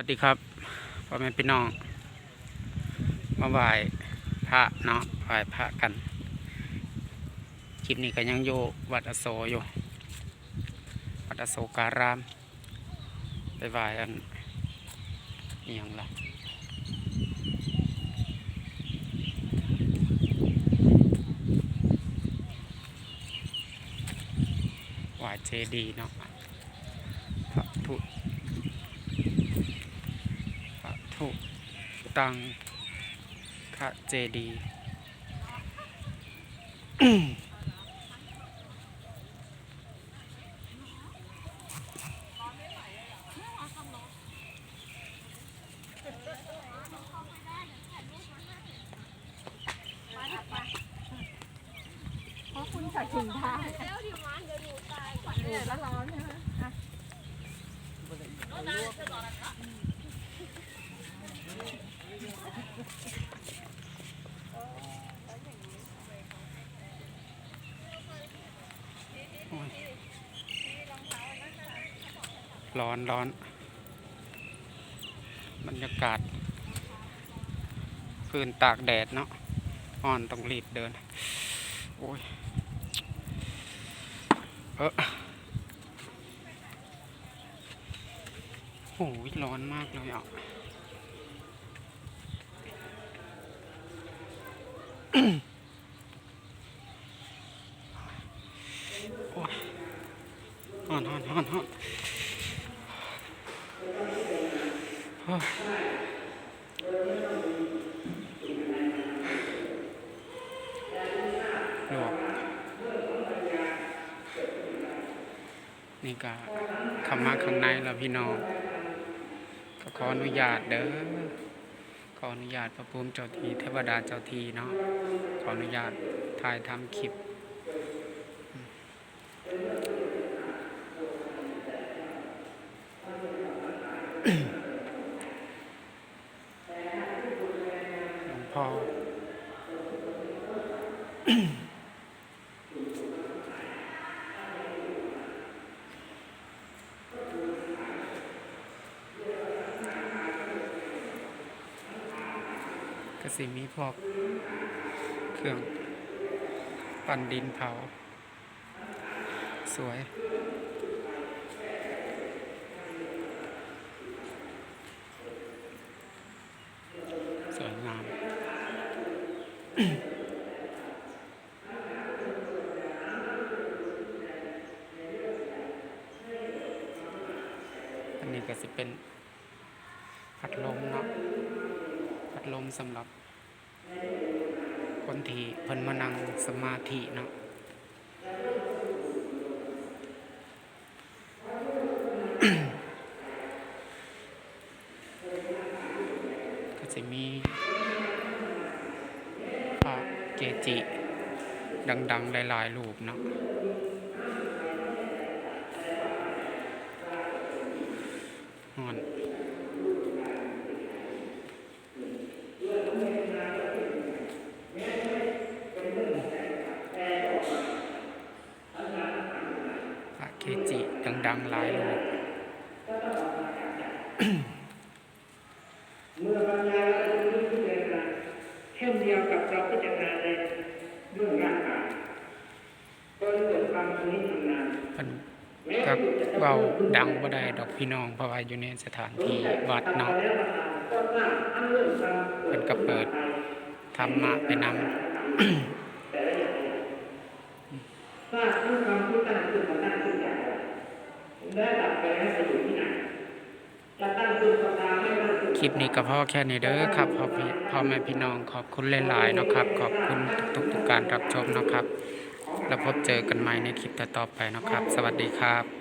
วัสดีครับพ่อแม่พี่น้อง มาไหว้พระเนาะไหว้พระกัน คลิปนี้ก็ยังอยู่วัดอโศอยู่ วัดอโศการาม ไปไหว้อันอหย่างละไหว้เจดีย์เนาะพระพุทธ พระ ถูกตังคเจดีย์เพราะคุณใส่ถุงเท้าเออแล้วร้อนใช่ไหมอะ ร้อนร้อนบรรยากาศ คืนตากแดดเนาะอ่อนต้องรีบเดิน โอ้ย เออโหยร้อนมากเลยอะ โอ้ย ฮอนฮอนฮอนฮอนโอ้ยลวกนี่ก็เข้ามาข้างในแล้วพี่น้องก็ขออนุญาตเด้อ ขออนุญาตพระภูมิเจ้าทีเทวดาเจ้าทีเนาะขออนุญาตถ่ายทำคลิปหลวงพ่อ ก็สิมีพวกเครื่องปั่นดินเผา สวย สวยงามอันนี้ก็จะเป็นพัดลมเนาะ ลมสำหรับ คนที่เพิ่นมานั่งสมาธิเนาะก็จะมีพระเกจิ ดังๆ หลายๆรูปเนาะฮอนพระเกจิ ดังๆหลายรูปเมื่อบรรยายแล้วจะรู้พิจารณาเช่นเดียวกับเราพิจารณาในเรื่องร่างกายก็เกิดความชำนิชำนาญเพิ่นก็เว้าดังบ่ได้ดอกพี่น้องเพราะว่าอยู่ในสถานที่วัดเนาะแล้วก็สร้างทั้งเรื่องความเพิ่นก็เปิดธรรมะไปนำ แต่ละอย่างสร้างทั้งความที่ตั้งขึ้นมาตั้งขึ้นจากอะไร และดับไปแล้วจะอยู่ที่ไหนจะตั้งคุณประการไม่ตั้งคลิปนี้ก็พอแค่นี้เด้อครับพ่อพี่พ่อแม่พี่น้องขอบคุณหลายๆเนาะครับ ขอบคุณทุกๆทุกการรับชมเนาะครับ แล้วพบเจอกันใหม่ในคลิปต่อๆไปเนาะครับ สวัสดีครับ